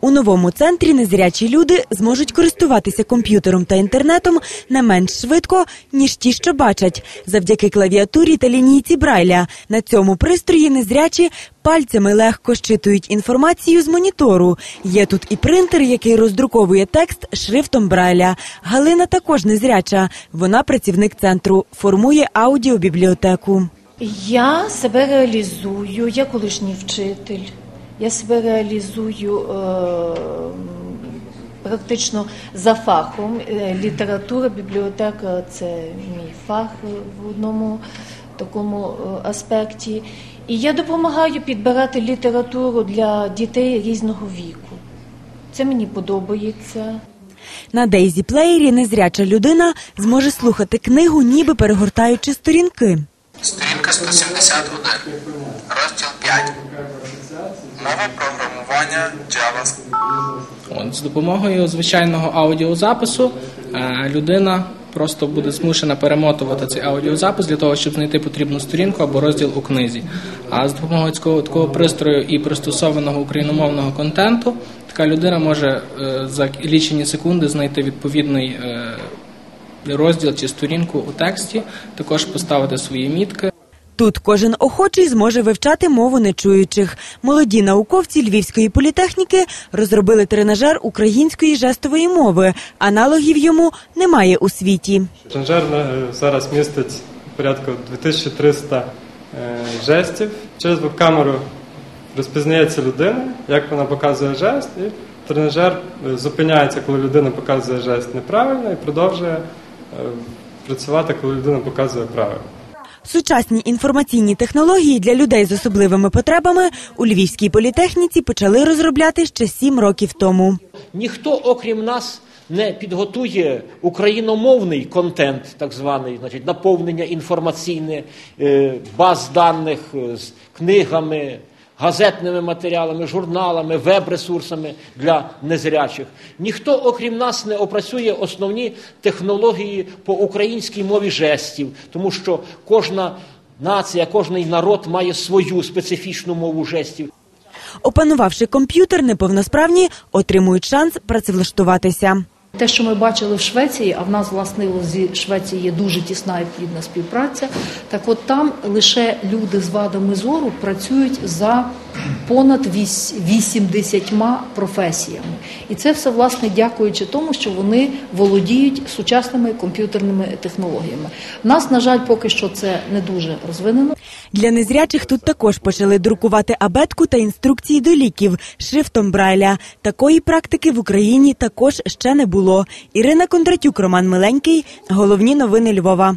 У новому центрі незрячі люди зможуть користуватися комп'ютером та інтернетом не менш швидко, ніж ті, що бачать, завдяки клавіатурі та лінійці Брайля. На цьому пристрої незрячі пальцями легко щитують інформацію з монітору. Є тут і принтер, який роздруковує текст шрифтом Брайля. Галина також незряча. Вона працівник центру, формує аудіобібліотеку. Я себе реалізую, я колишній вчитель. Я себе реалізую е, практично за фахом. Е, Література, бібліотека це мій фах в одному такому е, аспекті. І я допомагаю підбирати літературу для дітей різного віку. Це мені подобається. На Дейзі плеєрі незряча людина зможе слухати книгу, ніби перегортаючи сторінки. Сторінка 171, розділ 5. Мова програмування Java. З допомогою звичайного аудіозапису е, людина просто буде змушена перемотувати цей аудіозапис для того, щоб знайти потрібну сторінку або розділ у книзі. А з допомогою такого, такого пристрою і пристосованого україномовного контенту така людина може е, за лічені секунди знайти відповідний е, розділ чи сторінку у тексті, також поставити свої мітки. Тут кожен охочий зможе вивчати мову нечуючих. Молоді науковці Львівської політехніки розробили тренажер української жестової мови. Аналогів йому немає у світі. Тренажер е, зараз містить порядку 2300 е, жестів. Через веб-камеру розпізнається людина, як вона показує жест, і тренажер е, зупиняється, коли людина показує жест неправильно, і продовжує працювати, коли людина показує правильно. Сучасні інформаційні технології для людей з особливими потребами у Львівській політехніці почали розробляти ще сім років тому. Ніхто, окрім нас, не підготує україномовний контент, так званий, значить, наповнення інформаційне е, баз даних е, з книгами, газетними матеріалами, журналами, веб-ресурсами для незрячих. Ніхто, окрім нас, не опрацює основні технології по українській мові жестів, тому що кожна нація, кожний народ має свою специфічну мову жестів. Опанувавши комп'ютер, неповносправні отримують шанс працевлаштуватися. Те, що ми бачили в Швеції, а в нас власне зі Швеції є дуже тісна і плідна співпраця. Так, от там лише люди з вадами зору працюють за понад вісь- 80 професіями, і це все власне дякуючи тому, що вони володіють сучасними комп'ютерними технологіями. В нас, на жаль, поки що це не дуже розвинено. Для незрячих тут також почали друкувати абетку та інструкції до ліків шрифтом Брайля. Такої практики в Україні також ще не було. Ірина Кондратюк, Роман Миленький. Головні новини Львова.